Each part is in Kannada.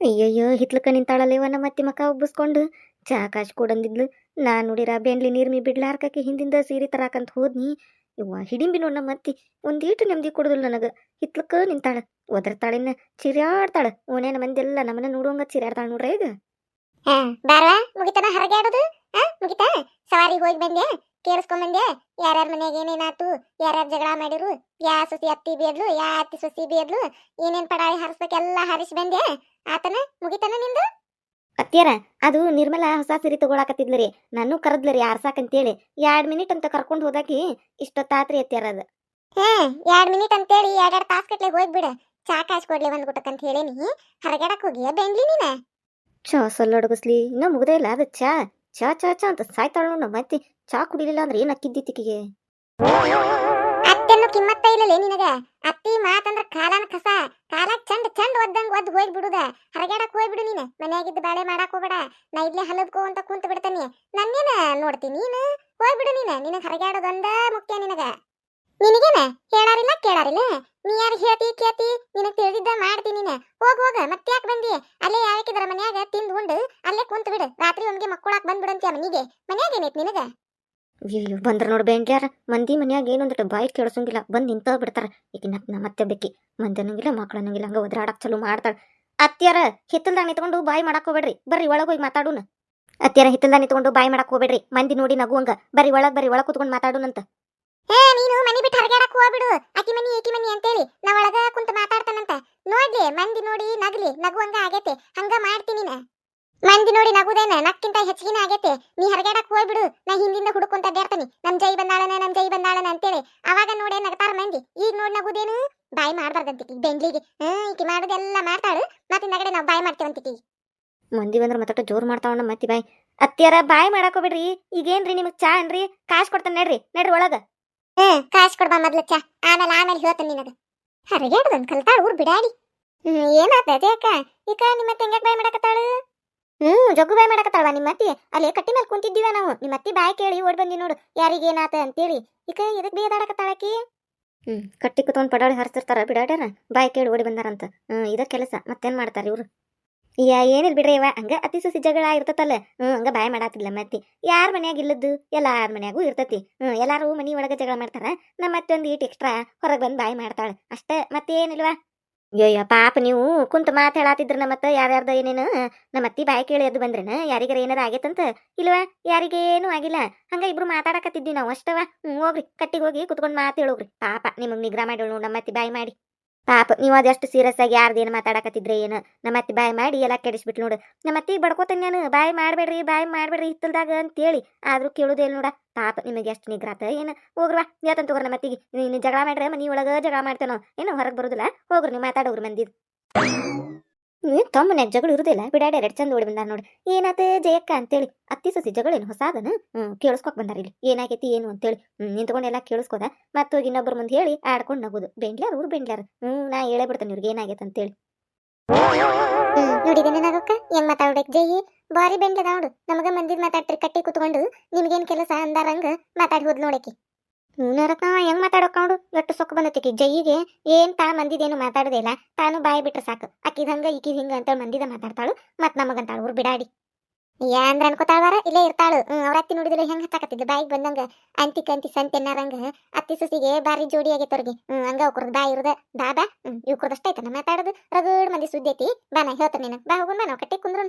ಅಯ್ಯಯ್ಯೋ ಹಿತ್ಲಕ ನಿಂತಾಳಲ್ಲೇವ ನಮ್ಮ ಅತ್ತಿ ಮಕ್ಕ ಉಬ್ಬಿಸ್ಕೊಂಡು ಚಾ ಕಾಶ್ ಕೊಡಂದಿದ್ಲು. ನಾ ನೋಡಿರ ಬೆಂಡ್ಲಿ ನೀರು ಮೀ ಬಿಡ್ಲಾರ್ಕಕ್ಕೆ ಹಿಂದಿಂದ ಸೀರೆ ತರಾಕಂತ ಹೋದ್ನಿ. ಇವ್ವ ಹಿಡಿಂಬಿ ನೋಡ್ ನಮ್ಮ ಅತ್ತಿ. ಒಂದೀಟು ನೆಮ್ಮದಿ ಕೊಡುದಿಲ್ಲ ನನಗೆ. ಹಿತ್ಲಕ್ಕ ನಿಂತಾಳ. ಒದರ್ತಾಳಿನ ಚಿರ್ಯಾಡ್ತಾಳ. ಮಂದಿ ಮಂದೆಲ್ಲ ನಮ್ಮನ್ನ ನೋಡುವಂಗ ಚಿರ್ಯಾಡ್ತಾಳ ನೋಡ್ರ ಈಗ. ಬಾರ್ವಾ, ಮುಗಿತನ? ಹರಗಾಡೋದು ಹಾ ಮುಗಿತಾ? ಸವಾರಿಗೆ ಹೋಗಿ ಬಂದೆ ಕೇಳಿಸ್ಕೊಂಡ್ ಬಂದೆ. ಯಾರ್ಯಾರ ಮನ್ಯಾಗ ಏನೇನಾತು ಯಾರ್ಯಾರ ಜಗಳ ಮಾಡಿರು ಯಾ ಸೊಸಿ ಅತ್ತಿ ಬೇದ್ಲು ಯಾ ಅತ್ತಿ ಸೊಸಿ ಬೇದ್ಲು ಏನೇನ್ ಪಡಾಳಿ ಹಾರಿಸ್ಬೇಕೆಲ್ಲ ಹಾರಿಸಿ ಬಂದೆ. ಆತನ ಮುಗಿತನ ನಿಂದು? ಅತ್ತಿಯರ ಅದು ನಿರ್ಮಲ ಹೊಸ ಸೀರೆ ತಗೊಳಕತ್ತಿದ್ಲು ರೀ ನಾನು ಕರೆದ್ಲು ರೀ ಆರ್ಸಾಕಂತೇಳಿ. ಎರಡ್ ಮಿನಿಟ್ ಅಂತ ಕರ್ಕೊಂಡು ಹೋದಾಕಿ ಇಷ್ಟೊತ್ತಾತ್ರಿ ಅತ್ತಿಯರ ಅದು. ಹ್ಮ್ ಎರಡ್ ಮಿನಿಟ್ ಅಂತೇಳಿ ಎರಡೆರಡು ತಾಸ್ ಕಟ್ಲೆ ಹೋಗ್ಬಿಡ. ಚಾ ಕೊಡ್ಲಿ ಒಂದ್ ಗುಟಕ್ ಅಂತ ಹೇಳೇನಿ. ಹರಗಾಡಕ್ ಹೋಗಿ ಬೆಂಗ್ಲಿ ನೀನ? ಚಾ ಸೊಲ್ಲೊಡಗಿಸ್ಲಿ ಇನ್ನೂ ಮುಗ್ದೇ ಇಲ್ಲ ಅದು ಚಾ. ಚಾ ಚಾ ಚಾ ಅಂತ ಸಾಯ್ತಾಳ ನಮ್ಮ ಅತ್ತಿ. ಚಾ ಕುಡಿಲಿಲ್ಲ ಅಂದ್ರೆ ಏನ್ ಅಕ್ಕಿದ್ದಿ ತಿಕ್ಕಿಗೆ ಅತ್ತೆನ್ನು ಕಿಮ್ಮತ್ತ ಇಲ್ಲಲೇ ನಿನಗ? ಅತ್ತಿ ಮಾತಂದ್ರ ಕಾಲನ ಕಸ. ಕಾಲ ಚಂದ ಚಂದ ಒದ್ದಂಗ ಒದ್ ಹೋಗಿ ಬಿಡುದ. ಹರಗ್ಯಾಡಕ್ ಹೋಗಿ ಬಿಡು ನೀನು. ಮನ್ಯಾಗಿದ್ದ ಬಾಳೆ ಮಾಡಾಕ್ ಹೋಗ್ಬೇಡ. ನಾ ಇಲ್ಲೇ ಹಲದ್ಕೋ ಅಂತ ಕುಂತ ಬಿಡ್ತಾನೆ. ನನ್ನೇನ ನೋಡ್ತೀನಿ ನೀನು? ಹೋಗ್ಬಿಡು ನೀನು. ನಿನಗ್ ಹರಗ್ಯಾಡೋದೊಂದ ಮುಖ್ಯ ನಿನಗ. ನಿನಗೇನ? ಹೇಳಾರಿಲ್ಲ ಕೇಳಾರಿಲ್ಲ? ನೀ ಯಾರು ಹೇಳ್ತಿ ಕೇಳ್ತಿ? ನಿನಗ್ ತಿಳಿದಿದ್ದ ಮಾಡ್ತಿ ನೀನ. ಹೋಗ ಹೋಗ. ಮತ್ತೆ ಯಾಕೆ ಬಂದಿ? ಅಲ್ಲೇ ಯಾಕಿದ್ರ ಮನ್ಯಾಗ ತಿಂದು ಉಂಡು. ಅಲ್ಲೇ ಕುಂತ ಬಿಡು. ರಾತ್ರಿ ಒಮ್ಗೆ ಮಕ್ಕಳಾಕ್ ಬಂದ್ಬಿಡಂತ್ಯ ಮನಿಗೆ? ಮನ್ಯಾಗ ಏನೈತಿ ನಿನಗ? ಅಯ್ಯೋ ಬಂದ್ರ ನೋಡ್ ಬೇಂಡ್ಯಾರ, ಮಂದಿ ಮನ್ಯಾಗ ಏನೊಂದಿಟ್ಟು ಬಾಯಿ ಕೇಳಿಸಂಗಿಲ್ಲ, ಬಂದ್ ನಿಂತ ಬಿಡ್ತಾರ. ಈಗ ನಮ್ಮ ಮತ್ತೆ ಬೆಕ್ಕಿ. ಮಂದಿ ಅನ್ನಂಗಿಲ್ಲ ಮಕ್ಳು ಅನ್ನಂಗಿಲ್ಲ ಹಂಗ ಒದ್ರಾಡಕ್ಕೆ ಚಲೋ ಮಾಡ್ತಾಳ. ಅತ್ಯಾರ ಹಿತ್ತಲ್ದಾಗ ನಿಂತ್ಕೊಂಡು ಬಾಯಿ ಮಾಡಾಕ್ ಹೋಗ್ಬೇಡ್ರಿ. ಬರ್ರಿ ಒಳಗ್ ಹೋಗಿ ಮಾತಾಡೋಣ. ಅತ್ಯಾರ ಹಿತ್ತಲ್ದಾಗ ನಿಂತ್ಕೊಂಡು ಬಾಯಿ ಮಾಡಕ್ಕೆ ಹೋಗ್ಬೇಡ್ರಿ. ಮಂದಿ ನೋಡಿ ನಗುವಂಗ. ಬರ್ರಿ ಒಳಗ್, ಬರ್ರಿ ಒಳಗೆ ಕುತ್ಕೊಂಡು ಮಾತಾಡೋಣಂತ. ಏ ನೀನು ಮನಿ ಬಿಟ್ಟು ಹರಗಾಡಕ್ ಹೋಗ್ಬಿಡು. ಅಕಿ ಮನಿ ಏಕಿ ಮನಿ ಅಂತೇಳಿ ನಾ ಒಳಗ ಕುಂತ ಮಾತಾಡ್ತಾನಂತ. ನೋಡ್ಲಿ, ಮಂದಿ ನೋಡಿ ನಗ್ಲಿ, ನಗುವಂಗ ಆಗೈತೆ. ಹಂಗ ಮಾಡ್ತೀನಿ ಮಂದಿ ನೋಡಿ ನಗುದೇನ ನಕ್ಕಿಂತ ಹೆಚ್ಚಿನ ಆಗೈತೆ. ನೀ ಹರಗಾಡಕ್ ಹೋಗ್ಬಿಡು ನಾ ಹಿಂದಿಂದ ಹುಡುಕೊಂತ ಬೇರ್ತನಿ. ನಮ್ ಜೈ ಬಂದಾಳನ ನಮ್ ಜೈ ಬಂದಾಳನ ಅಂತೇಳಿ. ಅವಾಗ ನೋಡೇ ನಗತಾರ ಮಂದಿ. ಈಗ ನೋಡಿ ನಗುದೇನು? ಬಾಯಿ ಮಾಡ್ಬಾರ್ದಂತ ಈಕಿ ಬೆಂಡ್ಲಿಗೆ. ಹ್ಮ್ ಈಕಿ ಮಾಡೋದೆಲ್ಲ ಮಾಡ್ತಾಳು. ಮತ್ತೆ ನಗಡೆ ನಾವು ಬಾಯಿ ಮಾಡ್ತೇವಂತ ಈಕಿ. ಮಂದಿ ಬಂದ್ರ ಮತ್ತಟ ಜೋರ್ ಮಾಡ್ತಾವಣ್ಣ ಮತ್ತಿ ಬಾಯ್. ಅತ್ತಿಯರ ಬಾಯಿ ಮಾಡಕ್ ಹೋಗ್ಬೇಡ್ರಿ. ಈಗೇನ್ರಿ ನಿಮಗ್ ಚಾ ಅನ್ರಿ? ಕಾಶ್ ಕೊಡ್ತಾನೆ ನಡ್ರಿ ನಡ್ರಿ ಒಳಗ. ಹ್ಮ್ ಕಾಶ್ ಕೊಡ್ಬಾ ಮೊದ್ಲು ಚಾ. ಆಮೇಲೆ ಆಮೇಲೆ ಹೇಳ್ತಾನೆ ನಿನಗ. ಹರಗಾಡ್ದನ್ ಕಲ್ತಾಳ ಊರ್ ಬಿಡಾಡಿ. ಹ್ಮ್ ಏನಾತೈತೆ ಅಕ್ಕ ಈಗ ನಿಮ್ಮ ತೆಂಗಕ್ ಬಾಯಿ ಮಾಡಕತ್ತಾಳು? ಹ್ಮ್, ಜಗ್ಗು ಬಾಯ್ ಮಾಡಕತ್ತಾಳವ ನಿಮ್ಮ ಅತ್ತಿ. ಅಲ್ಲೇ ಕಟ್ಟಿ ಮೇಲೆ ಕುಂತಿದ್ದೀವ ನಾವು. ನಿಮ್ಮ ಅತ್ತಿ ಬಾಯ್ ಕೇಳಿ ಓಡ್ ಬಂದಿ ನೋಡು. ಯಾರಿಗೇನಾತ ಅಂತೇಳಿ. ಈಗ ಎದಕ್ ಬೇದಾಡಕತ್ತಾಳಕಿ ಹ್ಮ್, ಕಟ್ಟಿ ಕುತ್ಕೊಂಡ್ ಪಡಾಳಿ ಹರಿಸಿರ್ತಾರ ಬಿಡಾಡ್ಯಾರ. ಬಾಯ್ ಕೇಳಿ ಓಡಿ ಬಂದಾರಂತ. ಹ್ಮ್, ಇದ ಕೆಲಸ. ಮತ್ತೇನ್ ಮಾಡ್ತಾರ ಇವ್ರು? ಯಾ ಏನಿಲ್ಲ ಬಿಡ್ರಿ ಇವ ಹಂಗ ಅತಿ ಸುಸಿ ಜಗಳ ಇರ್ತತಲ್ಲ ಹ್ಮ್, ಹಂಗ ಬಾಯ್ ಮಾಡಾತಿಲ್ಲ ಮತ್ತಿ. ಯಾರ ಮನ್ಯಾಗ ಇಲ್ಲದ್ದು? ಎಲ್ಲಾರ ಮನ್ಯಾಗೂ ಇರ್ತತಿ. ಹ್ಮ್, ಎಲ್ಲಾರು ಮನಿ ಒಳಗ ಜಗಳ ಮಾಡ್ತಾರ. ನಮ್ಮ ಮತ್ತೆ ಒಂದ್ ಈಟ್ ಎಕ್ಸ್ಟ್ರಾ ಹೊರಗ್ ಬಂದ್ ಬಾಯ್ ಮಾಡ್ತಾಳ. ಅಷ್ಟೇ. ಮತ್ತೇನಿಲ್ವಾ? ಅಯ್ಯಯ್ಯ ಪಾಪ ನೀವು ಕುಂತ ಮಾತು ಹೇಳಾತಿದ್ರ ನಮ್ಮತ್ತ ಮತ್ತೆ ಯಾರ್ಯಾರ್ದ ಏನೇನು. ನಮ್ಮ ಅತ್ತಿ ಬಾಯಿ ಕೇಳಿ ಅದು ಬಂದ್ರೇನ? ಯಾರಿಗಾರ ಏನಾರ ಆಗೈತಂತ? ಇಲ್ವಾ? ಯಾರಿಗೇನು ಆಗಿಲ್ಲ. ಹಂಗ ಇಬ್ರು ಮಾತಾಡಕತ್ತಿದ್ವಿ ನಾವು ಅಷ್ಟವ. ಹೋಗ್ರಿ. ಕಟ್ಟಿಗೆ ಹೋಗಿ ಕುತ್ಕೊಂಡು ಮಾತು ಹೇಳೋಗ್ರಿ. ಪಾಪ, ನಿಮಗೆ ನಿಗ್ರಹ ಮಾಡಿ ನಮ್ಮ ಅತ್ತಿ ಬಾಯಿ ಮಾಡಿ. ಪಾಪ, ನೀವು ಅದೆಷ್ಟು ಸೀರಿಯಸ್ ಆಗಿ ಯಾರ್ದೇನು ಮಾತಾಡಕತ್ತಿದ್ರೆ ಏನು? ನಮ್ಮ ಅತ್ತಿ ಬಾಯಿ ಮಾಡಿ ಎಲ್ಲ ಕೆಡಿಸ್ಬಿಟ್ಟು ನೋಡು. ನಮ್ಮ ಅತ್ತಿ ಬಡ್ಕೋತಾನೆ ನಾನು. ಬಾಯಿ ಮಾಡಬೇಡ್ರಿ ಬಾಯಿ ಮಾಡಬೇಡ್ರಿ ಹಿತ್ತಲ್ದಾಗ ಅಂತೇಳಿ. ಆದ್ರೂ ಕೇಳುದೇ ನೋಡ. ಪಾಪ, ನಿಮಗೆ ಎಷ್ಟು ನಿಗ್ರಾತ ಏನು? ಹೋಗ್ರವಾ ತಗೋರಿ ನಮ್ಮ ಅತ್ತಿಗೆ ನೀನು ಜಗಳ ಮಾಡ್ರೆ ಮನೆ ಒಳಗ ಜಗಳ ಮಾಡ್ತೇನೋ. ಏನು, ಹೊರಗೆ ಬರೋದಿಲ್ಲ. ಹೋಗ್ರಿ, ನೀವು ಮಾತಾಡೋಗ್ರಿ ಮಂದಿದ್. ನೀವು ತಮ್ಮನ್ಯಾಗ ಜಗಳ ಇರುದಿಲ್ಲ ಬಿಡಾಡಿ ಎರಡು ಚಂದ ಓಡಿ ಬಂದಾರ ನೋಡಿ. ಏನಾತ ಜಯಕ್ಕ ಅಂತೇಳಿ. ಅತ್ತಿ ಸಸಿ ಜಗಳೇನು ಹೊಸಾದನ ಕೇಳಿಸ್ಕೊಕ್ ಬಂದಾರ ಇಲ್ಲಿ. ಏನಾಗೈತಿ, ಏನು ಅಂತೇಳಿ. ನಿಂತ್ಕೊಂಡೆಲ್ಲ ಕೇಳಿಸ್ಕೋದ. ಮತ್ತೆ ಹೋಗಿ ಇನ್ನೊಬ್ಬರ ಮುಂದೆ ಹೇಳಿ ಆಡ್ಕೊಂಡು ನಗೋದು. ಬೆಂಡ್ಲಾರ ಊರು ಬೆಂಡ್ಲಾರ ಹ್ಞೂ ನಾ ಹೇಳೇ ಬಿಡ್ತೇನೆ ಇವ್ರಿಗೆ ಏನಾಗೈತೆ ಅಂತೇಳಿ. ನೋಡಿದೇನೆ ನಗಕ್ಕ. ಹೆಂಗ್ ಮಾತಾಡ್ಬೇಕು ಜೈ? ಬಾರಿ ಬೆಂಡ್ಲದ ನೋಡು. ನಮಗ ಮಂದಿದ್ ಮಾತಾಡ್ತಿರಿ ಕಟ್ಟಿ ಕುತ್ಕೊಂಡು. ನಿಮ್ಗೇನ್ ಕೆಲಸ ಅಂದಾರಂಗ ಮಾತಾಡಿ ಹೋದ್ ನೋಡಕಿ. ನರಕ, ಹೆಂಗ್ ಮಾತಾಡೋಕೊಂಡು ಎಷ್ಟು ಸೊಕ್ಕ ಬಂದೈತಿ ಜೈಗೆ ಏನ್ ತಾ ಮಂದಿದೇನು ಮಾತಾಡೋದೇ ಇಲ್ಲ. ತಾನು ಬಾಯಿ ಬಿಟ್ರೆ ಸಾಕು. ಅಕ್ಕಿದ ಹಂಗ, ಈಕಿದ ಹಿಂಗ ಅಂತ ಮಂದಿದ ಮಾತಾಡ್ತಾಳು. ಮತ್ ನಮಗಂತಾಳು ಊರು ಬಿಡಾಡಿ. ಏನ್ರ ಅನ್ಕೋತಾಳವಾರ? ಇಲ್ಲೇ ಇರ್ತಾಳು. ಅವ್ರ ಅತ್ತಿ ನೋಡಿದ್ರೆ ಹೆಂಗ್ ಹತ್ತಾಕತ್ತಿದ್ದು ಬಾಯಿಗೆ ಬಂದಂಗ ಅಂತಿ ಕಂತಿ ಸಂತೆ ನಾರಂಗ ಅತ್ತಿ ಸೊಸಿಗೆ ಬಾರಿ ಜೋಡಿ ಆಗೈತವ್ರಿಗೆ ಹ್ಮ್, ಹಂಗ ಅವ್ರದ್ ಬಾಯಿ ಇರುದ. ದಾದ ಹ್ಮ್ ಇವ್ರದಷ್ಟ ಐತನ ಮಾತಾಡೋದು. ರಗಡ್ ಮಂದಿ ಸುದ್ದಿ ಐತಿ. ಬಾ ನಾ ಬಾ ಹೋಗೋಣ ನಾವು ಕಟ್ಟಿ ಕುಂದ್ರು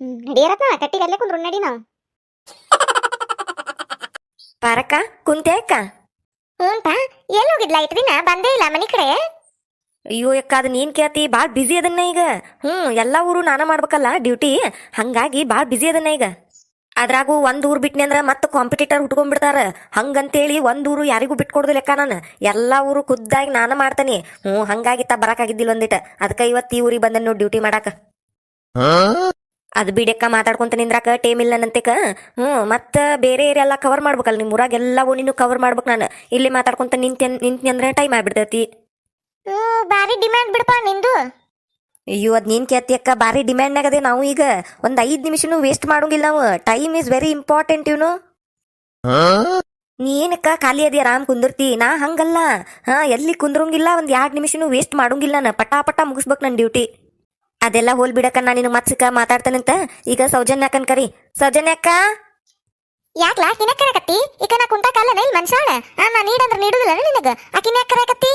ಹ್ಮ್ ನಡಿಯರತ್ನ ಕಟ್ಟಿಗೆ ಅಲ್ಲೇ ಕುಂದ್ರು ನಡಿ ನಾವು. ಪಾರಕ್ಕ ಕುಂತೆ ಅಕ್ಕ? ಹ್ಞೂಂಪ ಎಲ್ಲಿ ಹೋಗಿದ್ಲ ಇಟ್ಟು ದಿನ? ಬಂದೇ ಇಲ್ಲ ಮನೆ ಕಡೆ? ಅಯ್ಯೋ ಅಕ್ಕ ಅದನ್ನ ಏನ್ ಕೇಳ್ತಿ ಭಾಳ ಬಿಸಿ ಅದನ್ನ ಈಗ. ಹ್ಞೂ ಎಲ್ಲ ಊರು ನಾನು ಮಾಡ್ಬೇಕಲ್ಲ ಡ್ಯೂಟಿ ಹಂಗಾಗಿ ಭಾಳ ಬಿಸಿ ಅದನ್ನ ಈಗ. ಅದ್ರಾಗೂ ಒಂದು ಊರು ಬಿಟ್ನಿ ಅಂದ್ರ ಮತ್ತೆ ಕಾಂಪಿಟೇಟರ್ ಹುಟ್ಕೊಂಡ್ಬಿಡ್ತಾರ. ಹಂಗಂತೇಳಿ ಒಂದು ಊರು ಯಾರಿಗೂ ಬಿಟ್ಕೊಡ್ದಿಲ್ಲ ಲೆಕ್ಕ ನಾನು. ಎಲ್ಲಾ ಊರು ಖುದ್ದಾಗಿ ನಾನ ಮಾಡ್ತಾನೆ. ಹ್ಞೂ ಹಂಗಾಗಿ ತಾ ಬರಕಾಗಿದ್ದಿಲ್ಲ ಒಂದಿಟ. ಅದಕ್ಕೆ ಇವತ್ತು ಈ ಊರಿಗೆ ಬಂದೆ ನೋಡಿ ಡ್ಯೂಟಿ ಮಾಡಾಕ. ಅದ್ ಬಿಡಕ್ಕ ಮಾತಾಡ್ಕೊಂತ ನಿಂದ್ರಾಕ ಟೈಮ್ ಇಲ್ಲ ನಂತೆಕ? ಹ್ಞೂ ಮತ್ತೆ ಬೇರೆ ಏರಿಯೆಲ್ಲ ಕವರ್ ಮಾಡ್ಬೇಕಲ್ಲ ನಿಮ್ಮ ಊರಾಗ ಎಲ್ಲ ಓಣಿನೂ ಕವರ್ ಮಾಡ್ಬೇಕು ನಾನು. ಇಲ್ಲಿ ಮಾತಾಡ್ಕೊಂತ ನಿಂತ ನಿಂತ್ನಿ ಅಂದ್ರೆ ಟೈಮ್ ಆಗ್ಬಿಡ್ತೈತಿ. ಬಾರಿ ಡಿಮ್ಯಾಂಡ್ ಬಿಡಪ್ಪ ನಿಂದು. ಅಯ್ಯೋ ಅದು ನೀನ್ ಕೇಳ್ತಿ ಅಕ್ಕ ಭಾರಿ ಡಿಮ್ಯಾಂಡ್ನಾಗ ಅದೇ ನಾವು ಈಗ. ಒಂದು ಐದು ನಿಮಿಷನು ವೇಸ್ಟ್ ಮಾಡೋಂಗಿಲ್ಲ ನಾವು. ಟೈಮ್ ಇಸ್ ವೆರಿ ಇಂಪಾರ್ಟೆಂಟ್ ಇವನು ನೀ ಏನಕ್ಕ ಖಾಲಿ ಅದೇ ಆರಾಮ್ ಕುಂದಿರ್ತಿ? ನಾ ಹಂಗಲ್ಲ. ಹಾ ಎಲ್ಲಿ ಕುಂದ್ರಂಗಿಲ್ಲ ಒಂದು ಎರಡು ನಿಮಿಷನು ವೇಸ್ಟ್ ಮಾಡೋಂಗಿಲ್ಲ ನಾ ಪಟಾ ಪಟಾ ಮುಗಿಸ್ಬೇಕು ನನ್ನ ಡ್ಯೂಟಿ ಅದೆಲ್ಲ ಹೋಲ್ ಬಿಡಕ್ಕ ನಾ ನಿನ್ ಮತ್ಸಿಕ ಮಾತಾಡ್ತಾನಂತ? ಈಗ ಸೌಜನ್ಯ ಅಕ್ಕನ್ ಕರಿ. ಸೌಜನ್ಯ ಅಕ್ಕ? ಯಾಕ್ಲಾ? ಆಕಿನ ಕರಕತ್ತಿ ಈಗ ನಾ ಕುಂತ ಕಾಲ ನೈ ಮನ್ಸಾಳ? ನಾ ನೀಡಂದ್ರ ನೀಡುದಿಲ್ಲ ನಿನಗ? ಆಕಿನ ಕರಕತ್ತಿ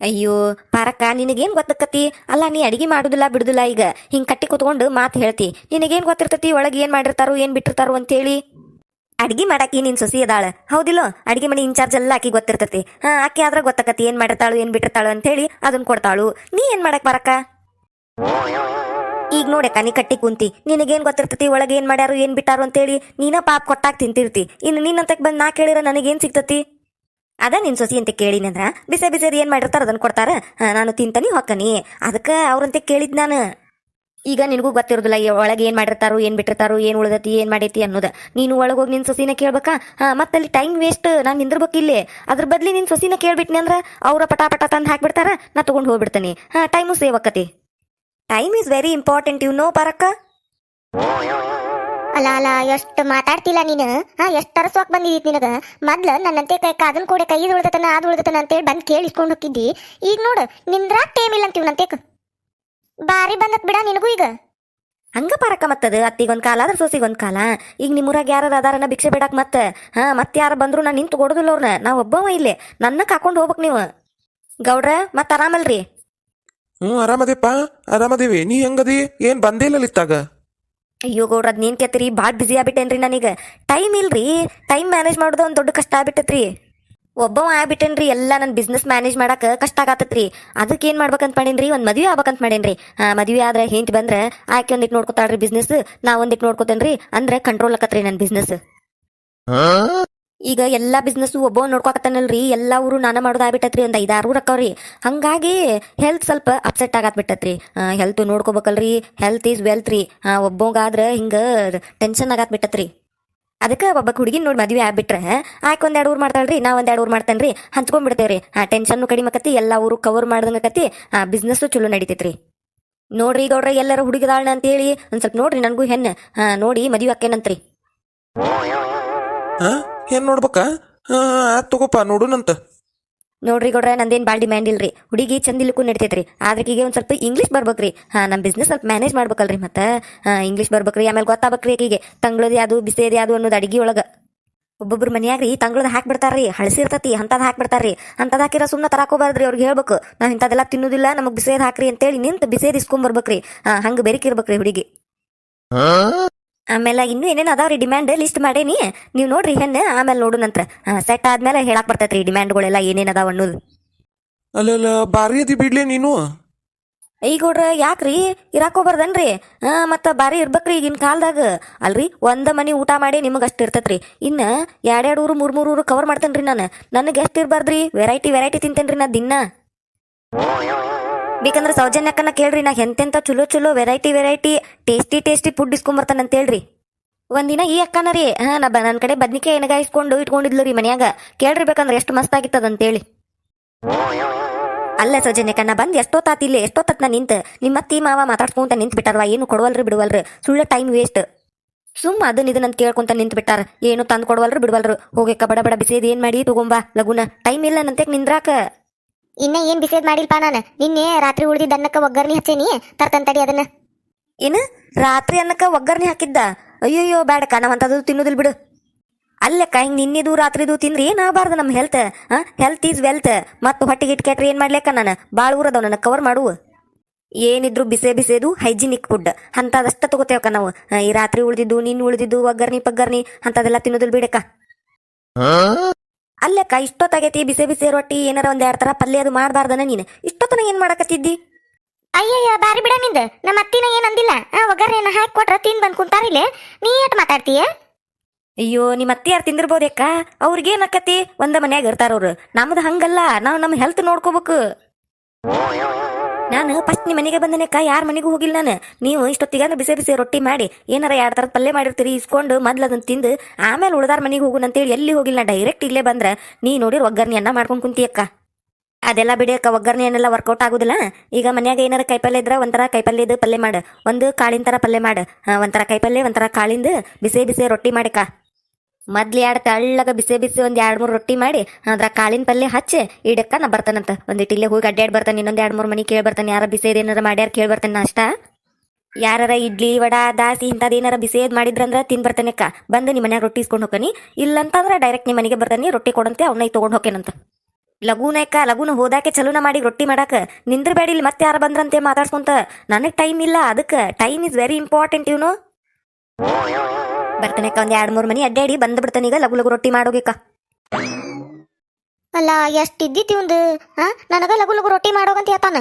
ಅಯ್ಯೋ ಪಾರಕ್ಕ ನಿನಗೇನ್ ಗೊತ್ತಕತ್ತಿ? ಅಲ್ಲ ನೀ ಅಡಿಗೆ ಮಾಡುದಿಲ್ಲ ಬಿಡುದಿಲ್ಲ ಈಗ. ಹಿಂಗ್ ಕಟ್ಟಿ ಕುತ್ಕೊಂಡು ಮಾತು ಹೇಳ್ತಿ. ನಿನಗೇನ್ ಗೊತ್ತಿರ್ತತಿ? ಒಳಗೆ ಏನ್ ಮಾಡಿರ್ತಾರೋ ಏನ್ ಬಿಟ್ಟಿರ್ತಾರೋ ಅಂತೇಳಿ. ಅಡಿಗೆ ಮಾಡಾಕಿ ನಿನ್ ಸೊಸಿ ಅದಾಳ. ಹೌದಿಲ್ಲೋ? ಅಡಿಗೆ ಮನೆ ಇನ್ಚಾರ್ಜ್ ಎಲ್ಲ ಆಕಿ ಗೊತ್ತಿರ್ತತಿ. ಹಾ ಆಕಿ ಆದ್ರ ಗೊತ್ತಕತಿ ಏನ್ ಮಾಡಿರ್ತಾಳು ಏನ್ ಬಿಟ್ಟಿರ್ತಾಳು ಅಂತೇಳಿ ಅದನ್ ಕೊಡ್ತಾಳು. ನೀ ಏನ್ ಮಾಡಕ್ ಬರಕ್ಕ ಈಗ ನೋಡಕ್ಕ ನೀ ಕಟ್ಟಿ ಕುಂತಿ. ನಿನಗೇನ್ ಗೊತ್ತಿರ್ತತಿ ಒಳಗೆ ಏನ್ ಮಾಡ್ಯಾರು ಏನ್ ಬಿಟ್ಟಾರು ಅಂತೇಳಿ. ನೀನ ಪಾಪ ಕೊಟ್ಟಾಗ ತಿಂತಿರ್ತಿ. ಇನ್ನು ನಿನ್ನಂತಕ್ಕೆ ಬಂದ್ ನಾ ಕೇಳಿರ ನನಗೇನ್ ಸಿಗ್ತತಿ? ಅದ ನಿನ್ ಸೊಸಿ ಅಂತ ಕೇಳಿನಂದ್ರ ಬಿಸಿ ಬಿಸಿ ಏನ್ ಮಾಡಿರ್ತಾರ ಅದನ್ನ ಕೊಡ್ತಾರ? ಹಾ, ನಾನು ತಿಂತಾನಿ ಹೊಕ್ಕನಿ. ಅದಕ್ಕ ಅವ್ರಂತೆ ಕೇಳಿದ್ ನಾನು. ಈಗ ನಿನಗೂ ಗೊತ್ತಿರೋದಿಲ್ಲ ಒಳಗೆ ಏನ್ ಮಾಡಿರ್ತಾರೋ ಏನ್ ಬಿಟ್ಟಿರ್ತಾರೋ ಏನ್ ಉಳ್ದತಿ ಏನ್ ಮಾಡೈತಿ ಅನ್ನೋದ. ನೀನು ಒಳಗೋಗಿ ನಿನ್ ಸೊಸಿನ ಕೇಳ್ಬೇಕಾ? ಮತ್ತೆ ಅಲ್ಲಿ ಟೈಮ್ ವೇಸ್ಟ್ ನಾನು ನಿಂದಿರ್ಬೇಕು ಇಲ್ಲಿ. ಅದ್ರ ಬದ್ಲಿ ನಿನ್ ಸೊಸಿನ ಕೇಳ್ಬಿಟ್ನಿ ಅಂದ್ರ ಅವ್ರ ಪಟಾಪಟ ತಂದ್ ಹಾಕ್ಬಿಡ್ತಾರ ನಾ ತಗೊಂಡ್ ಹೋಗ್ಬಿಡ್ತೀನಿ. ಹಾಂ ಟೈಮು ಸೇವ್ ಆಕತಿ. Time is very important you know ಪರಕ್ಕ ಅಲ್ಲ ಅಲ್ಲ ಎಷ್ಟು ಮಾತಾಡ್ತಿಲ್ಲ ನೀನು? ಹಾ ಎಷ್ಟು ತರಸ್ವಾಕ್ ಬಂದಿದ್ದೀತ್ ನಿನಗ? ಮೊದ್ಲ ನನ್ನಂತೆ ಕೈ ಅದನ್ ಕೂಡ ಕೈ ಉಳ್ದತನ ಅದು ಉಳ್ದತನ ಅಂತೇಳಿ ಬಂದು ಕೇಳಿ ಇಸ್ಕೊಂಡು ಹೋಗಿದ್ದಿ ಈಗ ನೋಡು ನಿಂದ್ರಾಕ್ ಟೈಮ್ ಇಲ್ಲ ಅಂತೀವಿ ನಂತೇಕ ಬಾರಿ ಬಂದತ್ ಬಿಡ ನಿನಗೂ ಈಗ. ಹಂಗ ಪರಕ ಮತ್ತದ? ಅತ್ತಿಗೊಂದ್ ಕಾಲ ಅದ್ರ ಸೊಸಿಗೊಂದ್ ಕಾಲ. ಈಗ ನಿಮ್ಮೂರಾಗ ಯಾರು ಅದಾರನ ಭಿಕ್ಷೆ ಬೇಡಕ್ ಮತ್ತ. ಹಾ ಮತ್ ಯಾರು ಬಂದ್ರು ನಾನು ನಿಂತು ಕೊಡೋದಿಲ್ಲ ಅವ್ರನ್ನ ನಾ ಒಬ್ಬವ ಇಲ್ಲೇ. ನನ್ನ ಕಾಕೊಂಡು ಹೋಗ್ಬೇಕು ನೀವು. ಗೌಡ್ರ ಮತ್ತೆ ಆರಾಮಲ್ರಿ? ಹ್ಞೂ ಆರಾಮದೇಪ್ಪ? ಆರಾಮದೇವಿ. ನೀ ಹೆಂಗದಿ? ಏನ್ ಬಂದೇ ಇಲ್ಲ ಇತ್ತಾಗ ಅಯ್ಯೋ ಗೌಡ್ರ ಅದ್ ನೀನ್ ಕೇತ್ರಿ ಭಾಳ ಬಿಸಿ ಆಗ್ಬಿಟ್ಟೇನ್ರಿ ನನಗೆ. ಟೈಮ್ ಇಲ್ರಿ ಟೈಮ್ ಮ್ಯಾನೇಜ್ ಮಾಡೋದು ಒಂದ್ ದೊಡ್ಡ ಕಷ್ಟ ಆಗ್ಬಿಟ್ಟತ್ರಿ. ಒಬ್ಬವ ಆಗ್ಬಿಟ್ಟೇನ್ರಿ ಎಲ್ಲ ನನ್ನ ಬಿಸ್ನೆಸ್ ಮ್ಯಾನೇಜ್ ಮಾಡಕ್ ಕಷ್ಟ ಆಗತ್ತತ್ರಿ. ಅದಕ್ಕೆ ಏನ್ ಮಾಡ್ಬೇಕಂತ ಮಾಡೇನ್ರಿ ಒಂದ್ ಮದ್ವೆ ಆಗ್ಬೇಕಂತ ಮಾಡೇನ್ರಿ. ಆ ಮದ್ವೆ ಆದ್ರೆ ಹೆಂಟ್ ಬಂದ್ರೆ ಆಕೆ ಒಂದಿಟ್ ನೋಡ್ಕೊತಾಳ್ರಿ ಬಿಸ್ನೆಸ್ ನಾ ಒಂದಿಟ್ ನೋಡ್ಕೊತೇನ್ರಿ ಅಂದ್ರೆ ಕಂಟ್ರೋಲ್ ಆಕತ್ರಿ ನನ್ನ ಬಿಸ್ನೆಸ್ ಈಗ ಎಲ್ಲಾ ಬಿಸ್ನೆಸ್ ಒಬ್ಬ ನೋಡ್ಕೊಕತ್ತಾನಲ್ರಿ, ಎಲ್ಲಾ ಊರು ನಾನು ಮಾಡೋದು ಆಗ್ಬಿಟ್ಟತ್ರಿ ಒಂದು ಐದಾರು ಊರು ಅಕ್ಕವ್ರಿ. ಹಂಗಾಗಿ ಹೆಲ್ತ್ ಸ್ವಲ್ಪ ಅಪ್ಸೆಟ್ ಆಗತ್ ಬಿಟ್ಟತ್ರಿ ಹೆಲ್ತ್ ನೋಡ್ಕೋಬೇಕಲ್ರಿ ಹೆಲ್ತ್ ಈಸ್ ವೆಲ್ತ್ ರೀ. ಒಬ್ಬಂಗಾದ್ರೆ ಹಿಂಗ ಟೆನ್ಷನ್ ಆಗತ್ ಬಿಟ್ಟತ್ರಿ ಅದಕ್ಕೆ ಒಬ್ಬ ಹುಡುಗಿನ ನೋಡಿ ಮದುವೆ ಆಗ್ಬಿಟ್ರೆ ಒಂದ್ ಎರಡು ಊರು ಮಾಡ್ತಾಳ್ರಿ ನಾ ಒಂದ್ ಎರಡು ಮಾಡ್ತೇನೆ ಮಾಡ್ತೇನ್ರಿ ಹಂಚ್ಕೊಂಡ್ಬಿಡ್ತೇವ್ರಿ ಆ ಟೆನ್ಷನ್ ಕಡಿಮೆ ಆಕತಿ ಎಲ್ಲ ಊರು ಕವರ್ ಮಾಡ್ದಂಗೆ ಆ ಬಿಸ್ನೆಸ್ ಚಲೋ ನಡೀತೈತ್ರಿ. ನೋಡ್ರಿ ಗೌಡ್ರ, ಎಲ್ಲರೂ ಹುಡುಗಿದಾಳಣ ಅಂತೇಳಿ ಒಂದು ಸ್ವಲ್ಪ ನೋಡ್ರಿ ನನಗೂ ಹೆಣ್ಣು. ನೋಡಿ ಮದುವೆ ಆಕೇನಂತ್ರಿ ಹಾ ಏನ್ ನೋಡ್ಬೇಕಾ? ಹಾ ಆತ್ ತಗೋಪ ನೋಡುನಂತ. ನೋಡ್ರಿ ಗೌಡ್ರ ನಂದೇನ್ ಭಾಳ ಡಿಮ್ಯಾಂಡ್ ಇಲ್ರಿ. ಹುಡುಗಿ ಚಂದ ಇಲ್ಲಕ್ಕೂ ನಡಿತೈತ್ರಿ. ಆದ್ರೆ ಈಗ ಒಂದ್ ಸ್ವಲ್ಪ ಇಂಗ್ಲೀಷ್ ಬರ್ಬೇಕ್ರಿ. ಹಾ ನಮ್ಮ ಬಿಸ್ನೆಸ್ ಸ್ವಲ್ಪ ಮ್ಯಾನೇಜ್ ಮಾಡ್ಬೇಕಲ್ರಿ ಮತ್ತೆ. ಹಾ ಇಂಗ್ಲೀಷ್ ಬರ್ಬೇಕ್ರಿ ಆಮೇಲೆ ಗೊತ್ತಾಗ್ಬೇಕ್ರಿ ಆಕಿಗೆ ತಂಗಳದ ಯಾವ್ದು ಬಿಸಿದ ಯಾವುದು ಅನ್ನೋದು ಅಡಿಗೆ ಒಳಗ. ಒಬ್ಬೊಬ್ರು ಮನ್ಯಾಗ್ರಿ ತಂಗ್ಳದ ಹಾಕ್ಬಿಡ್ತಾರ್ರಿ ಹಳಸಿರ್ತತಿ ಅಂತದ್ ಹಾಕ್ಬಿಡ್ತಾರ್ರಿ ಅಂತದ್ ಹಾಕಿರ ಸುಮ್ಮನೆ ತರಾಕೋಬಾರ್ದ್ರಿ ಅವ್ರಿಗೆ ಹೇಳ್ಬೇಕು. ನಾವ್ ಇಂಥದೆಲ್ಲ ತಿನ್ನೋದಿಲ್ಲ ನಮಗ್ ಬಿಸೇದ್ ಹಾಕ್ರಿ ಅಂತೇಳಿ ನಿಂತು ಬಿಸೇದ್ ಇಸ್ಕೊಂಬರ್ಬೇಕ್ರಿ. ಹಾ ಹಂಗ ಬೆರಿಕಿರ್ಬೇಕ್ರಿ ಹುಡುಗಿ. ಆಮೇಲೆ ಇನ್ನೂ ಏನೇನು ಅದಾವ್ರಿ? ಡಿಮ್ಯಾಂಡ್ ಲಿಸ್ಟ್ ಮಾಡೇನಿ. ನೀವು ನೋಡ್ರಿ ಹೆಣ್ಣು ಆಮೇಲೆ ನೋಡು ನಂತರ. ಸೆಟ್ ಆದ್ಮೇಲೆ ಹೇಳಕ್ ರೀ ಡಿಮ್ಯಾಂಡ್ಗಳೆಲ್ಲ ಏನೇನು ಅದಾವ ಅನ್ನೋದು. ಅಲ್ಲಲ್ಲ ಭಾರಿ ಅದಿ ಬಿಡ್ಲಿ ನೀನು. ಈಗ ನೋಡ್ರ ಯಾಕ್ರಿ? ಇರಾಕ್ ಹೋಗ್ಬಾರ್ದನ್ರಿ? ಹಾ ಮತ್ತ ಬಾರಿ ಇರ್ಬೇಕ್ರಿ ಈಗಿನ ಕಾಲದಾಗ. ಅಲ್ರಿ ಒಂದ ಮನಿ ಊಟ ಮಾಡಿ ನಿಮಗೆ ಅಷ್ಟು ಇರ್ತೈತ್ರಿ. ಇನ್ನ ಎರಡೆರಡು ಊರು ಮೂರ್ ಮೂರು ಊರು ಕವರ್ ಮಾಡ್ತೇನ್ರಿ ನಾನು. ನನಗೆ ಎಷ್ಟು ಇರ್ಬಾರ್ದ್ರಿ? ವೆರೈಟಿ ವೆರೈಟಿ ತಿಂತೇನ್ರಿ ನಾ ದಿನ. ಬೇಕಂದ್ರೆ ಸೌಜನ್ಯಕ್ಕನ್ನ ಕೇಳ್ರಿ, ನಾ ಎಂತೆಂತ ಚಲೋ ಚಲೋ variety variety tasty tasty food ಇಸ್ಕೊಂಬರ್ತಾನೆ ಅಂತ ಹೇಳ್ರಿ ಒಂದಿನ ಈ ಅಕ್ಕನ ರೀ, ಹಾ, ನಾ ಬ- ನನ್ ಕಡೆ ಬದ್ನಿಕಾಯಿ ಎಣ್ಣೆಗಾಯಿ ಇಸ್ಕೊಂಡು ಇಟ್ಕೊಂಡಿದ್ಲು ರೀ ಮನ್ಯಾಗ. ಕೇಳ್ರಿ ಬೇಕಂದ್ರೆ ಎಷ್ಟು ಮಸ್ತ್ ಆಗಿತ್ತದಂತೇಳಿ ಅಲ್ಲ ಸೌಜನ್ಯಕ್ಕ, ನಾ ಬಂದ್ ಎಷ್ಟೊತ್ತಾತ್ ಇಲ್ಲಿ, ಎಷ್ಟೊತ್ತತ್ ನಾ ನಿಂತು. ನಿಮ್ಮ ಅತ್ತಿ ಮಾವ ಮಾತಾಡ್ಕೊಂತ ನಿಂತು ಬಿಟ್ಟಾರವ ಏನು ಕೊಡವಲ್ರಿ, ಬಿಡವಲ್ರಿ. ಸುಳ್ಳ ಟೈಮ್ ವೇಸ್ಟ್ ಸುಮ್ಮ ಅದನ್ನ ಇದನ್ನ ಕೇಳ್ಕೊಂತ ನಿಂತು ಬಿಟ್ಟಾರ ಏನು ತಂದು ಕೊಡವಲ್ರಿ, ಬಿಡವಲ್ರು. ಹೋಗಕ್ಕ ಬಡ ಬಡ ಬಿಸಿದು ಏನ್ ಮಾಡಿ, ತಗೊಂಬಾ ಲಗುನ. ಟೈಮ್ ಇಲ್ಲ ನಂತೆ ನಿಂದ್ರಾಕ. ಇನ್ನ ಏನ್ ಬಿಸೇದ್ ಮಾಡಿಲ್ಪ ನಾನು? ನಿನ್ನೆ ರಾತ್ರಿ ಉಳಿದಿದ್ದ ಅನ್ನಕ್ಕ ಒಗ್ಗರ್ನಿ ಹಚ್ಚೇನಿ ತರ್ತಂತಡಿ ಅದನ್ನ. ಏನು? ರಾತ್ರಿ ಅನ್ನಕ್ಕ ಒಗ್ಗರ್ನಿ ಹಾಕಿದ್ದ? ಅಯ್ಯಯ್ಯೋ ಬೇಡಕ್ಕ ನಾವ್ ಅಂತದು ತಿನ್ನೋದಿಲ್ ಬಿಡು. ಅಲ್ಲಕ್ಕ ಹಿಂಗ್ ನಿನ್ನಿದು ರಾತ್ರಿದು ತಿಂದ್ರಿ ಏನಾಗಬಾರ್ದು ನಮ್ಮ ಹೆಲ್ತ್ ಹೆಲ್ತ್ ಈಸ್ ವೆಲ್ತ್ ಮತ್ತು ಹೊಟ್ಟಿಗೆ ಇಟ್ಕೆಟ್ರಿ ಏನ್ ಮಾಡ್ಲಕ್ಕ ನಾನು? ಭಾಳ ಊರದವ್ ನನಗೆ ಕವರ್ ಮಾಡುವ. ಏನಿದ್ರು ಬಿಸೇ ಬಿಸೇದು ಹೈಜಿನಿಕ್ ಫುಡ್ ಅಂತದಷ್ಟ ತಗೋತೇವಕ್ಕ ನಾವು. ಈ ರಾತ್ರಿ ಉಳಿದಿದ್ದು ನಿನ್ನ ಉಳಿದಿದ್ದು ಒಗ್ಗರ್ನಿ ಪಗ್ಗರ್ನಿ ಅಂತದೆಲ್ಲ ತಿನ್ನೋದಿಲ್ ಬಿಡಕ್ಕ. ಅಲ್ಲಕ್ಕ ಇಷ್ಟೊತ್ತಾಗೈತಿ ಬಿಸಿ ಬಿಸಿ ರೊಟ್ಟಿ ಏನಾರ ಒಂದ್ ಎರಡ್ ತರ ಪಲ್ಯ ಅದು ಮಾಡಬಾರ್ದನ ನೀನು. ಇಷ್ಟೊತ್ತನ ಏನ್ ಮಾಡಕತ್ತಿದ್ದಿ? ಅಯ್ಯಯ್ಯ ಬಾರಿ ಬಿಡ ನಿಂದ. ನಮ್ಮ ಅತ್ತಿನ ಏನ್ ಅಂದಿಲ್ಲ? ಆ ಒಗ್ಗರ್ನೆನ ಹಾಕಿ ಕೊಟ್ರ ತಿನ್ ಬಂದ್ ಕುಂತಾರಿಲ್ಲೇ ನೀ ಏಟ್ ಮಾತಾಡ್ತೀಯ? ಅಯ್ಯೋ ನಿಮ್ಮ ಅತ್ತಿ ಯಾರು ತಿಂದಿರ್ಬೋದಕ್ಕ ಅವ್ರಿಗೇನ್ ಅಕ್ಕತಿ ಒಂದ ಮನ್ಯಾಗ ಇರ್ತಾರ ಅವ್ರು. ನಮ್ದು ಹಂಗಲ್ಲ. ನಾವು ನಮ್ಮ ಹೆಲ್ತ್ ನೋಡ್ಕೋಬೇಕು. ನಾನು ಫಸ್ಟ್ ನಿಮ್ಮ ಮನೆಗೆ ಬಂದನಕ್ಕ ಯಾರ ಮನೆಗೂ ಹೋಗಿಲ್ಲ ನಾನು. ನೀವು ಇಷ್ಟೊತ್ತಿಗೆ ಬಿಸಿ ಬಿಸಿ ರೊಟ್ಟಿ ಮಾಡಿ, ಏನಾರ ಎರಡು ಥರದ ಪಲ್ಯ ಮಾಡಿರ್ತೀರಿ, ಇಸ್ಕೊಂಡು ಮೊದ್ಲು ಅದನ್ನ ತಿಂದು, ಆಮೇಲೆ ಉಳ್ದಾರ ಮನೆಗೆ ಹೋಗುನಂತೇಳಿ ಎಲ್ಲಿ ಹೋಗಿಲ್ಲ ಡೈರೆಕ್ಟ್ ಇಲ್ಲೇ ಬಂದ್ರೆ ನೀ ನೋಡಿರ್ ಒಗ್ಗರ್ನಿಯನ್ನ ಮಾಡ್ಕೊಂಡು ಕುಂತಿಯಕ್ಕ ಅದೆಲ್ಲ ಬಿಡಿಯಕ್ಕ ಒಗ್ಗರ್ನಿ ಏನೆಲ್ಲ ವರ್ಕೌಟ್ ಆಗುದಿಲ್ಲ. ಈಗ ಮನ್ಯಾಗ ಏನಾರ ಕೈಪಲ್ಯ ಇದ್ರೆ ಒಂಥರ ಕೈಪಲ್ಯದ ಪಲ್ಯ ಮಾಡು. ಒಂದು ಕಾಳಿನ ಥರ ಪಲ್ಯ ಮಾಡು. ಒಂಥರ ಕೈಪಲ್ಯ ಒಂಥರ ಕಾಳಿಂದ, ಬಿಸಿ ಬಿಸಿ ರೊಟ್ಟಿ ಮಾಡಿಕ ಮೊದ್ಲು ಎರಡು ತಳ್ಳಗ ಬಿಸಿ ಬಿಸಿ ಒಂದು ಎರಡು ಮೂರು ರೊಟ್ಟಿ ಮಾಡಿ ಅದ್ರ ಕಾಳಿನ ಪಲ್ಯ ಹಚ್ಚಿ ಇಡಕ್ಕ ನಾ ಬರ್ತಾನಂತ. ಒಂದಿಟ್ಟು ಇಲ್ಲೇ ಹೋಗಿ ಅಡ್ಡಾಡ್ ಬರ್ತಾನೆ, ಇನ್ನೊಂದು ಎರಡು ಮೂರು ಮನಿ ಕೇಳಿ ಬರ್ತಾನೆ. ಯಾರ ಬಿಸಿ ಏನಾರ ಮಾಡ್ಯಾರ ಕೇಳಿ ಬರ್ತಾನೆ ನಾಷ್ಟ. ಯಾರ ಇಡ್ಲಿ, ವಡ, ದಾಸಿ ಇಂಥದ್ದು ಏನಾರ ಬಿಸಿದ್ ಮಾಡಿದ್ರಂದ್ರ ತಿನ್ ಬರ್ತಾನೆಕ್ಕ ಬಂದು ನಿಮ್ಮ ಮನ್ಯಾಗ ರೊಟ್ಟಿ ಇಸ್ಕೊಂಡು ಹೋಗ್ತಾನೆ ಇಲ್ಲಂತಂದ್ರೆ ಡೈರೆಕ್ಟ್ ನಿಮ್ಮ ಮನೆಗೆ ಬರ್ತಾನೆ, ರೊಟ್ಟಿ ಕೊಡಂತೆ ಅವನ್ನ ತಗೊಂಡ್ ಲಗೂನ ಅಕ್ಕ ಲಗೂನ ಹೋದಾಕೆ ಚಲೋನ ಮಾಡಿ ರೊಟ್ಟಿ ಮಾಡಾಕ. ನಿಂದ್ರ ಬೇಡಿ ಇಲ್ಲಿ ಮತ್ತೆ ಯಾರು ಬಂದ್ರಂತೆ ಮಾತಾಡ್ಸ್ಕೊಂತ. ನನಗೆ ಟೈಮ್ ಇಲ್ಲ, ಅದಕ್ಕೆ. ಟೈಮ್ ಇಸ್ ವೆರಿ ಇಂಪಾರ್ಟೆಂಟ್ ಇವನು. ಬರ್ತಾನೆಕ್ಕ ಒಂದ್ ಎರಡ್ ಮೂರ್ ಮನಿ ಅಡ್ಡಾಡಿ ಬಂದ್ ಬಿಡ್ತಾನೆ ಈಗ ಲಗು ಲಗು ರೊಟ್ಟಿ ಮಾಡೋಗಿಕ್ಕ ಅಲ್ಲ ಎಷ್ಟ್ ಇದ್ದಿತ್ತು ಒಂದ್ ಹಾ ನನಗ ಲಗು ಲಗು ರೊಟ್ಟಿ ಮಾಡೋಗಂತ ಹೇಳ್ತಾನ.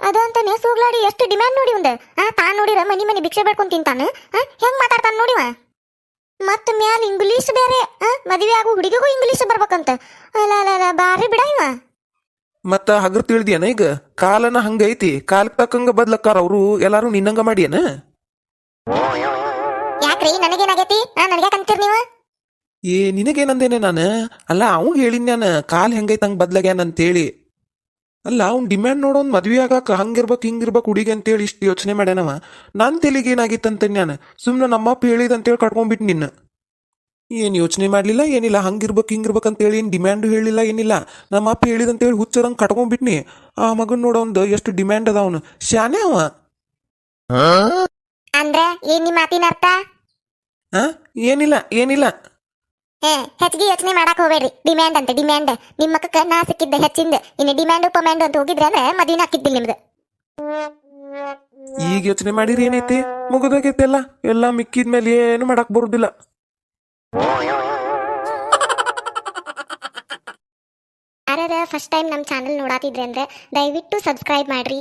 ಅದಂತಾನೆ ಅಂತಾನೆ ಸೂಗ್ಲಾಡಿ ಎಷ್ಟು ಡಿಮ್ಯಾಂಡ್ ನೋಡಿ ಒಂದ್ ಹಾ ತಾನ್ ನೋಡಿರ ಮನಿ ಮನಿ ಭಿಕ್ಷೆ ಬೇಡ್ಕೊಂಡ್ ತಿಂತಾನ. ಹಾ ಹೆಂಗ್ ಮಾತಾಡ್ತಾನ ನೋಡಿವ ಮತ್ತ ಮ್ಯಾಲ ಇಂಗ್ಲೀಷ್ ಬೇರೆ ಹಾ ಮದ್ವೆ ಆಗೋ ಹುಡುಗಿಗೂ ಇಂಗ್ಲೀಷ್ ಬರ್ಬೇಕಂತ. ಅಲ್ಲ ಅಲ್ಲ ಅಲ್ಲ ಬಾರಿ ಬಿಡ ಇವ. ಮತ್ತ ಹಗರ್ ತಿಳಿದ್ಯಾನ ಈಗ? ಕಾಲನ ಹಂಗೈತಿ ಕಾಲ್ ತಕ್ಕಂಗ ಬದ್ಲಕ್ಕಾರ ಅವರು ಎಲ್ಲಾರು ನಿನ್ನಂಗ ಮಾಡ್ಯಾನ? ಯಾಕ್ರಿ ನನಗೇನಾಗೈತಿ? ಹಾ ನನಗೆ ನೀವು? ಏ ನಿನಗೇನಂದೇನೆ ನಾನು? ಅಲ್ಲ ಅವಂಗ ಹೇಳಿನ್ ನಾನು ಕಾಲ್ ಹೆಂಗೈತೆ ಹಂಗೆ ಬದ್ಲಾಗ್ಯಾನ ಅಂತೇಳಿ. ಅಲ್ಲ ಅವ್ನು ಡಿಮ್ಯಾಂಡ್ ನೋಡೋನ್ ಮದ್ವೆ ಆಗಾಕ ಹಂಗಿರ್ಬೇಕು ಹಿಂಗಿರ್ಬೇಕು ಹುಡುಗಿ ಅಂತೇಳಿ ಇಷ್ಟು ಯೋಚನೆ ಮಾಡ್ಯಾನವ. ನನ್ನ ತೆಲಿಗೆ ಏನಾಗಿತ್ತಂತ ನಾನು ಸುಮ್ಮನೆ ನಮ್ಮಪ್ಪ ಹೇಳಿದ ಅಂತೇಳಿ ಕಟ್ಕೊಂಡ್ಬಿಟ್ಟು ನಿನ್ನ. ಏನು ಯೋಚನೆ ಮಾಡಲಿಲ್ಲ ಏನಿಲ್ಲ ಹಂಗಿರ್ಬೇಕು ಹಿಂಗಿರ್ಬೇಕು ಅಂತೇಳಿ ಏನು ಡಿಮ್ಯಾಂಡ್ ಹೇಳಿಲ್ಲ ಏನಿಲ್ಲ. ನಮ್ಮಪ್ಪ ಹೇಳಿದಂತೇಳಿ ಹುಚ್ಚರಂಗೆ ಕಟ್ಕೊಂಡ್ಬಿಟ್ನಿ ಆ ಮಗನ್ ಒಂದು ಎಷ್ಟು ಡಿಮ್ಯಾಂಡ್ ಅದ ಅವನು. ಶಾನೆ ಅವ. ಅಂದ್ರೆ ಏನ್ ನಿಮ್ಮ ಮಾತಿನ ಅರ್ಥ? ಆ ಏನಿಲ್ಲ ಏನಿಲ್ಲ. ಹೇ ಹೆಚ್ಚಿಗೆ ಯೋಚನೆ ಮಾಡಕ್ ಹೋಗ್ಬೇಡ್ರಿ. ಡಿಮ್ಯಾಂಡ್ ಅಂತ ಡಿಮ್ಯಾಂಡ್ ನಿಮ್ಮ ಮಕ್ಕ ನಾ ಸಿಕ್ಕಿದ್ದೆ ಹೆಚ್ಚಿಂದ. ಇನ್ನು ಡಿಮ್ಯಾಂಡ್ ಪಮ್ಯಾಂಡ್ ಅಂತ ಹೋಗಿದ್ರೆ ಅಂದ್ರೆ ಮದ್ವಿನ ಹಾಕಿದ್ದಿಲ್ಲ ನಿಮ್ದು ಈಗ ಯೋಚನೆ ಮಾಡಿರಿ ಏನೈತಿ? ಮುಗಿದೋಗೈತಿ ಎಲ್ಲ ಎಲ್ಲ ಮಿಕ್ಕಿದ್ಮೇಲೆ ಏನು ಮಾಡಕ್ ಬರುದಿಲ್ಲ. ಯಾರ್ಯಾರ ಫಸ್ಟ್ ಟೈಮ್ ನಮ್ಮ ಚಾನಲ್ ನೋಡಾತಿದ್ರೆ ಅಂದ್ರೆ ದಯವಿಟ್ಟು ಸಬ್ಸ್ಕ್ರೈಬ್ ಮಾಡ್ರಿ.